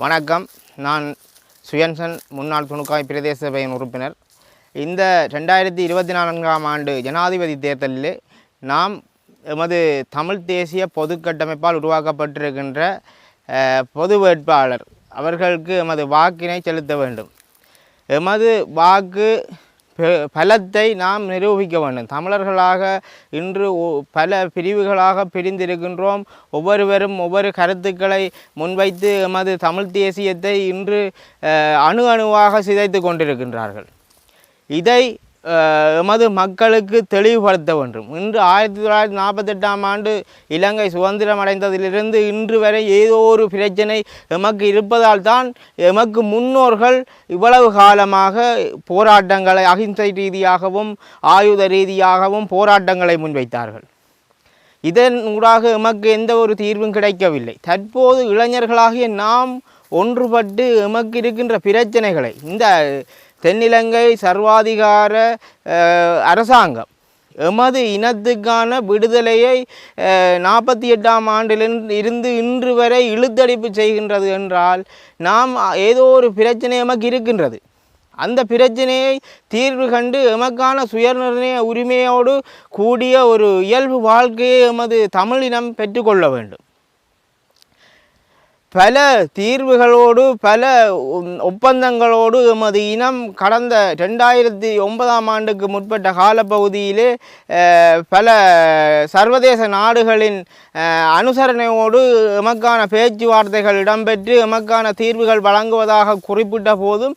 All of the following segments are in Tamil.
வணக்கம். நான் சுயன்சன் முன்னாள் துணுக்காய் பிரதேச சபையின் உறுப்பினர். இந்த ரெண்டாயிரத்தி இருபத்தி நான்காம் ஆண்டு ஜனாதிபதி தேர்தலில் நாம் எமது தமிழ் தேசிய பொது கட்டமைப்பால் உருவாக்கப்பட்டிருக்கின்ற பொது வேட்பாளர் அவர்களுக்கு எமது வாக்கினை செலுத்த வேண்டும். எமது வாக்கு பலத்தை நாம் நிரூபிக்க வேண்டும். தமிழர்களாக இன்று பல பிரிவுகளாக பிரிந்திருக்கின்றோம். ஒவ்வொருவரும் ஒவ்வொரு கருத்துக்களை முன்வைத்து எமது தமிழ் தேசியத்தை இன்று அணு அணுவாக சிதைத்து கொண்டிருக்கின்றார்கள். இதை எமது மக்களுக்கு தெளிவுபடுத்த வேண்டும். இன்று ஆயிரத்தி தொள்ளாயிரத்தி நாற்பத்தெட்டாம் ஆண்டு இலங்கை சுதந்திரம் அடைந்ததிலிருந்து இன்று வரை ஏதோ ஒரு பிரச்சனை எமக்கு இருப்பதால் தான் எமக்கு முன்னோர்கள் இவ்வளவு காலமாக போராட்டங்களை அகிம்சை ரீதியாகவும் ஆயுத ரீதியாகவும் போராட்டங்களை முன்வைத்தார்கள். இதன் ஊடாக எமக்கு எந்த ஒரு தீர்வும் கிடைக்கவில்லை. தற்போது இளைஞர்களாகிய நாம் ஒன்றுபட்டு எமக்கு இருக்கின்ற பிரச்சனைகளை இந்த தென்னிலங்கை சர்வாதிகார அரசாங்கம். எமது இனத்துக்கான விடுதலையை நாற்பத்தி எட்டாம் ஆண்டிலிருந்து இருந்து இன்று வரை இழுத்தடிப்பு செய்கின்றது என்றால் நாம் ஏதோ ஒரு பிரச்சனை எமக்கு இருக்கின்றது. அந்த பிரச்சனையை தீர்வு கண்டு எமக்கான சுயநிர்ணய உரிமையோடு கூடிய ஒரு இயல்பு வாழ்க்கையை எமது தமிழினம் பெற்றுக்கொள்ள வேண்டும். பல தீர்வுகளோடு பல ஒப்பந்தங்களோடு எமது இனம் கடந்த ரெண்டாயிரத்தி ஒன்பதாம் ஆண்டுக்கு முற்பட்ட காலப்பகுதியிலே பல சர்வதேச நாடுகளின் அனுசரணையோடு எமக்கான பேச்சுவார்த்தைகள் இடம்பெற்று எமக்கான தீர்வுகள் வழங்குவதாக குறிப்பிட்ட போதும்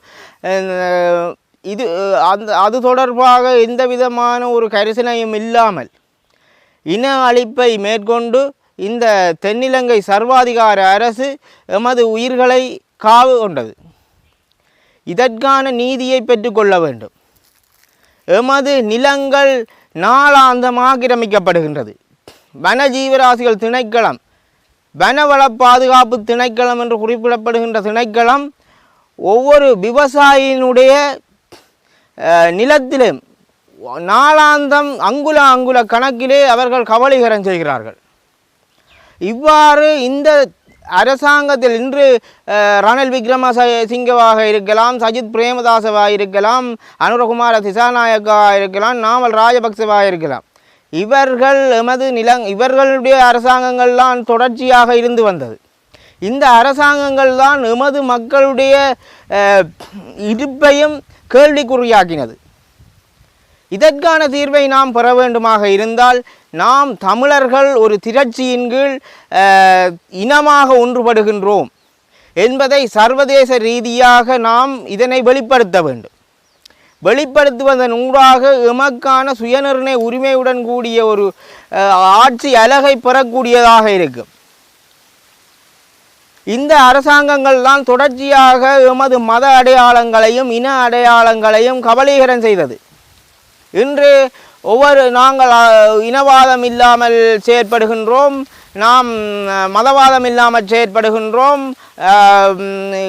இது அந்த அது தொடர்பாக எந்த விதமான ஒரு கரிசனையும் இல்லாமல் இன அழிப்பை மேற்கொண்டு இந்த தென்னிலங்கை சர்வாதிகார அரசு எமது உயிர்களை காவு கொண்டது. இதற்கான நீதியை பெற்றுக்கொள்ள வேண்டும். எமது நிலங்கள் நாளாந்தம் வன ஜீவராசிகள் திணைக்களம் வனவள பாதுகாப்பு திணைக்களம் என்று குறிப்பிடப்படுகின்ற திணைக்களம் ஒவ்வொரு விவசாயியினுடைய நிலத்திலும் நாளாந்தம் அங்குல அங்குல கணக்கிலே அவர்கள் கவலைகரம் செய்கிறார்கள். இவ்வாறு இந்த அரசாங்கத்தில் இன்று அஹ், ரணில் விக்ரமசிங்கவாக இருக்கலாம் சஜித் பிரேமதாசவாக இருக்கலாம் அனுரகுமார திசாநாயக்காக இருக்கலாம் நாமல் ராஜபக்சவாக இருக்கலாம். இவர்கள் எமது நிலங் இவர்களுடைய அரசாங்கங்கள்லாம் தொடர்ச்சியாக இருந்து வந்தது. இந்த அரசாங்கங்கள் தான் எமது மக்களுடைய இருப்பையும் கேள்விக்குறியாக்கினது. இதற்கான தீர்வை நாம் பெற வேண்டுமாக இருந்தால் நாம் தமிழர்கள் ஒரு திரட்சியின் கீழ் இனமாக ஒன்றுபடுகின்றோம் என்பதை சர்வதேச ரீதியாக நாம் இதனை வெளிப்படுத்த வேண்டும். வெளிப்படுத்துவதன் ஊடாக எமக்கான சுயநிர்ணய உரிமையுடன் கூடிய ஒரு ஆட்சி அழகை பெறக்கூடியதாக இருக்கும். இந்த அரசாங்கங்கள் தான் தொடர்ச்சியாக எமது மத அடையாளங்களையும் இன அடையாளங்களையும் கபலீகரம் செய்தது. இன்று ஒவ்வொரு நாங்கள் இனவாதம் இல்லாமல் செயற்படுகின்றோம். நாம் மதவாதம் இல்லாமல் செயற்படுகின்றோம்.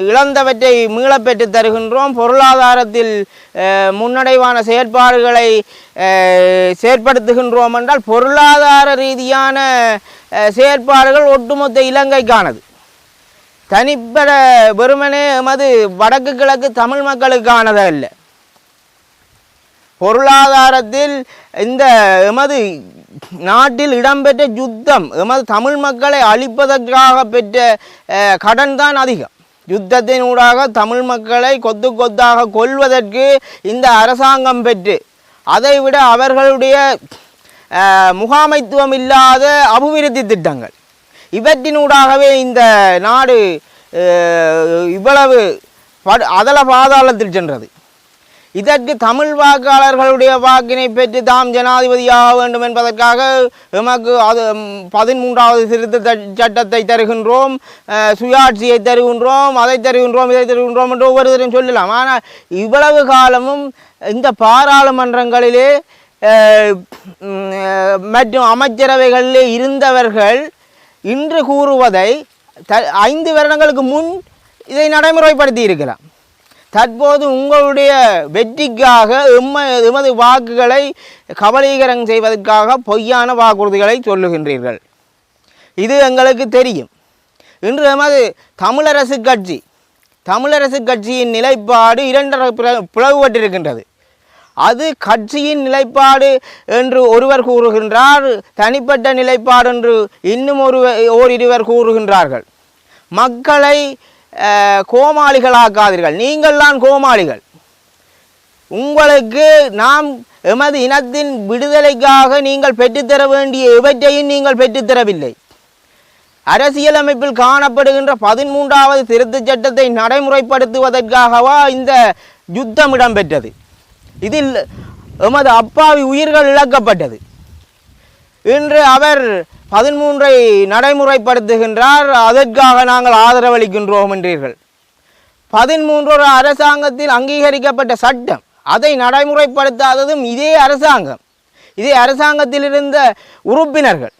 இழந்தவற்றை மீளப்பெற்று தருகின்றோம். பொருளாதாரத்தில் முன்னடைவான செயற்பாடுகளை செயற்படுத்துகின்றோம் என்றால் பொருளாதார ரீதியான செயற்பாடுகள் ஒட்டுமொத்த இலங்கைக்கானது. தனிப்பட வெறுமனே எமது வடக்கு கிழக்கு தமிழ் மக்களுக்கானதல்ல. பொருளாதாரத்தில் இந்த எமது நாட்டில் இடம்பெற்ற யுத்தம் எமது தமிழ் மக்களை அழிப்பதற்காக பெற்ற கடன் தான் அதிகம். யுத்தத்தினூடாக தமிழ் மக்களை கொத்து கொத்தாக கொள்வதற்கு இந்த அரசாங்கம் பெற்று அதைவிட அவர்களுடைய முகாமைத்துவம் இல்லாத அபிவிருத்தி திட்டங்கள். இவற்றினூடாகவே இந்த நாடு இவ்வளவு படு அதல பாதாளத்தில் சென்றது. இதற்கு தமிழ் வாக்காளர்களுடைய வாக்கினை பெற்று தாம் ஜனாதிபதியாக வேண்டும் என்பதற்காக எமக்கு அது பதிமூன்றாவது திருத்த சட்டத்தை தருகின்றோம் சுயாட்சியை தருகின்றோம் அதை தருகின்றோம் இதை தருகின்றோம் என்று ஒவ்வொருத்தரும் சொல்லலாம். ஆனால் இவ்வளவு காலமும் இந்த பாராளுமன்றங்களிலே மற்றும் அமைச்சரவைகளிலே இருந்தவர்கள் இன்று கூறுவதை த ஐந்து வருடங்களுக்கு முன் இதை நடைமுறைப்படுத்தி இருக்கலாம் தற்போது உங்களுடைய வெற்றிக்காக எம்ம எமது வாக்குகளை கபலீகரம் செய்வதற்காக பொய்யான வாக்குறுதிகளை சொல்லுகின்றீர்கள். இது எங்களுக்கு தெரியும். இன்று எமது தமிழரசு கட்சி தமிழரசு கட்சியின் நிலைப்பாடு இரண்டரை பிளவுபட்டிருக்கின்றது. அது கட்சியின் நிலைப்பாடு என்று ஒருவர் கூறுகின்றார் தனிப்பட்ட நிலைப்பாடு என்று இன்னும் ஒரு ஓரிருவர் கூறுகின்றார்கள். மக்களை கோமாளிகளாக்காதீர்கள் நீங்கள்தான் கோமாளிகள். உங்களுக்கு நாம் எமது இனத்தின் விடுதலைக்காக நீங்கள் பெற்றுத்தர வேண்டிய இவற்றையும் நீங்கள் பெற்றுத்தரவில்லை. அரசியலமைப்பில் காணப்படுகின்ற பதிமூன்றாவது திருத்தச் சட்டத்தை நடைமுறைப்படுத்துவதற்காகவா இந்த யுத்தம் இடம்பெற்றது. இதில் எமது அப்பாவி உயிர்கள் இழக்கப்பட்டது. இன்று அவர் பதிமூன்றை நடைமுறைப்படுத்துகின்றார். அதற்காக நாங்கள் ஆதரவளிக்கின்றோம் என்றீர்கள். பதிமூன்று ஒரு அரசாங்கத்தில் அங்கீகரிக்கப்பட்ட சட்டம் அதை நடைமுறைப்படுத்தாததும் இதே அரசாங்கம். இதே அரசாங்கத்தில் இருந்த உறுப்பினர்கள்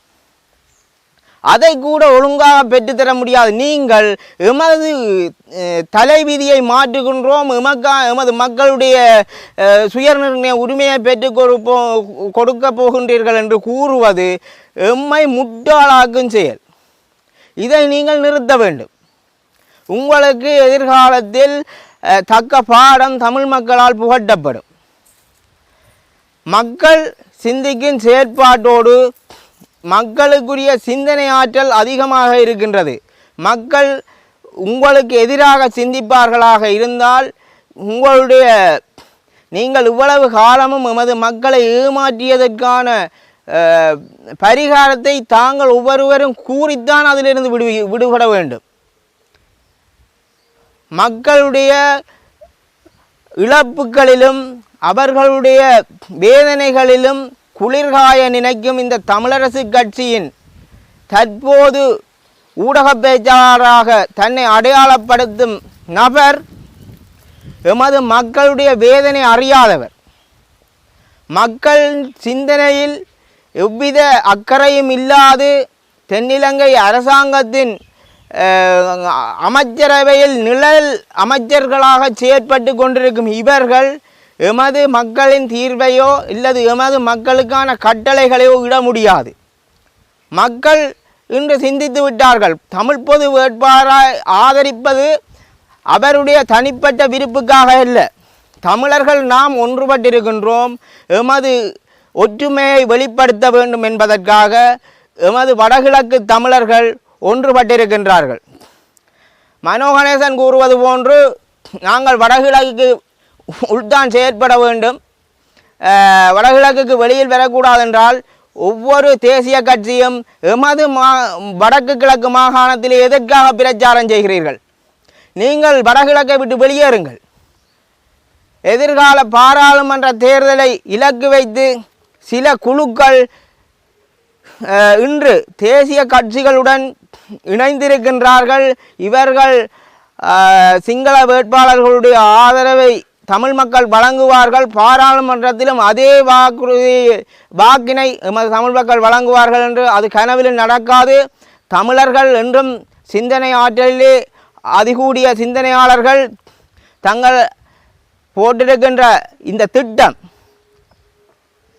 அதை கூட ஒழுங்காக பெற்றுத்தர முடியாது. நீங்கள் எமது தலைவிதியை மாற்றுகின்றோம். எமக்கா எமது மக்களுடைய சுயநிர்ணய உரிமையை பெற்று கொடுப்போ கொடுக்க போகின்றீர்கள் என்று கூறுவது எம்மை முட்டாளாக்கும் செயல். இதை நீங்கள் நிறுத்த வேண்டும். உங்களுக்கு எதிர்காலத்தில் தக்க பாடம் தமிழ் மக்களால் புகட்டப்படும். மக்கள் சிந்திக்கும் செயற்பாட்டோடு மக்களுக்குரிய சிந்தனை ஆற்றல் அதிகமாக இருக்கின்றது. மக்கள் உங்களுக்கு எதிராக சிந்திப்பார்களாக இருந்தால் உங்களுடைய நீங்கள் இவ்வளவு காலமும் எமது மக்களை ஏமாற்றியதற்கான பரிகாரத்தை தாங்கள் ஒவ்வொருவரும் கூறித்தான் அதிலிருந்து விடு விடுபட வேண்டும். மக்களுடைய இழப்புகளிலும் அவர்களுடைய வேதனைகளிலும் குளிர்காய நினைக்கும் இந்த தமிழரசு கட்சியின் தற்போது ஊடக பேச்சாளராக தன்னை அடையாளப்படுத்தும் நபர் எமது மக்களுடைய வேதனை அறியாதவர். மக்கள் சிந்தனையில் எவ்வித அக்கறையும் இல்லாது தென்னிலங்கை அரசாங்கத்தின் அமைச்சரவையில் நிழல் அமைச்சர்களாக செயற்பட்டு கொண்டிருக்கும் இவர்கள் எமது மக்களின் தீர்வையோ இல்லது எமது மக்களுக்கான கட்டளைகளையோ இட முடியாது. மக்கள் இன்று சிந்தித்து விட்டார்கள். தமிழ் பொது வேட்பாளராய் ஆதரிப்பது அவருடைய தனிப்பட்ட விருப்புக்காக அல்ல. தமிழர்கள் நாம் ஒன்றுபட்டிருக்கின்றோம். எமது ஒற்றுமையை வெளிப்படுத்த வேண்டும் என்பதற்காக எமது வடகிழக்கு தமிழர்கள் ஒன்றுபட்டிருக்கின்றார்கள். மனோகணேசன் கூறுவது போன்று நாங்கள் வடகிழக்கு உள்தான் செயற்பட வேண்டும். வடகிழக்குக்கு வெளியில் வரக்கூடாதென்றால் ஒவ்வொரு தேசிய கட்சியும் எமது மா வடக்கு கிழக்கு மாகாணத்தில் எதற்காக பிரச்சாரம் செய்கிறீர்கள்? நீங்கள் வடகிழக்கை விட்டு வெளியேறுங்கள். எதிர்கால பாராளுமன்ற தேர்தலை இலக்கு வைத்து சில குழுக்கள் இன்று தேசிய கட்சிகளுடன் இணைந்திருக்கின்றார்கள். இவர்கள் சிங்கள வேட்பாளர்களுடைய ஆதரவை தமிழ் மக்கள் வழங்குவார்கள் பாராளுமன்றத்திலும் அதே வாக்குறுதி வாக்கினை எமது தமிழ் மக்கள் வழங்குவார்கள் என்று அது கனவிலும் நடக்காது. தமிழர்கள் என்றும் சிந்தனை ஆற்றலிலே அதிகூடிய சிந்தனையாளர்கள் தங்கள் போட்டிருக்கின்ற இந்த திட்டம்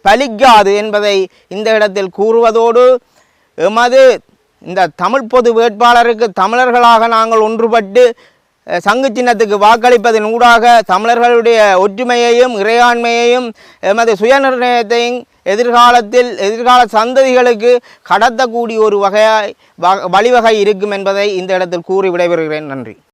பலிக்காது என்பதை இந்த இடத்தில் கூறுவதோடு எமது இந்த தமிழ் பொது வேட்பாளருக்கு தமிழர்களாக நாங்கள் ஒன்றுபட்டு சங்கு சின்னத்துக்கு வாக்களிப்பதன் ஊடாக தமிழர்களுடைய ஒற்றுமையையும் இறையாண்மையையும் எமது சுயநிர்ணயத்தையும் எதிர்காலத்தில் எதிர்கால சந்ததிகளுக்கு கடத்தக்கூடிய ஒரு வகையாய் வ- வழிவகை இருக்கும் என்பதை இந்த இடத்தில் கூறி விடைபெறுகிறேன். நன்றி.